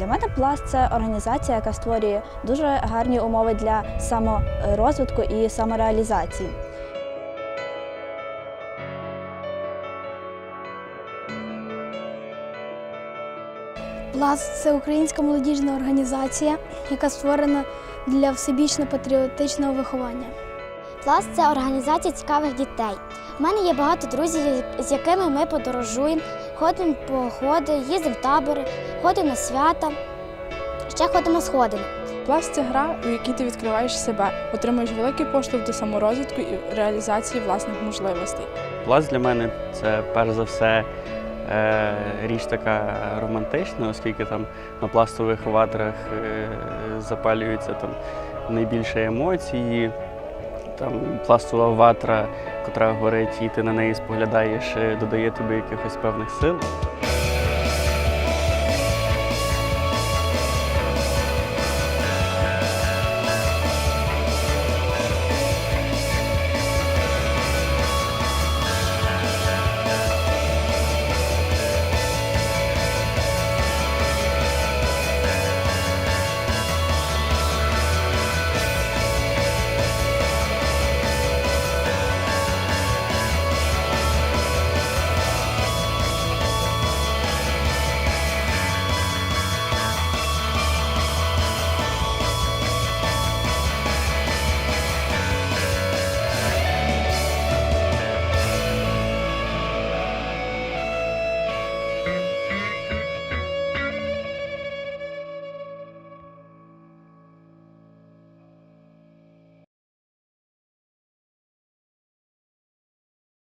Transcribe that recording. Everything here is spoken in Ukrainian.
мене пласт це організація, яка створює дуже гарні умови для саморозвитку і самореалізації. Пласт це українська молодіжна організація, яка створена для всебічно-патріотичного виховання. Пласт це організація цікавих дітей. У мене є багато друзів, з якими ми подорожуємо, ходимо в походи, їздимо в табори, ходимо на свята, ще ходимо сходами. Пласт це гра, у якій ти відкриваєш себе, отримуєш великий поштовх до саморозвитку і реалізації власних можливостей. Пласт для мене це перш за все е, річ така романтична, оскільки там на пластових ватрах е, запалюється там найбільше емоцій. Там пластова ватра, котра горить, і ти на неї споглядаєш, додає тобі якихось певних сил.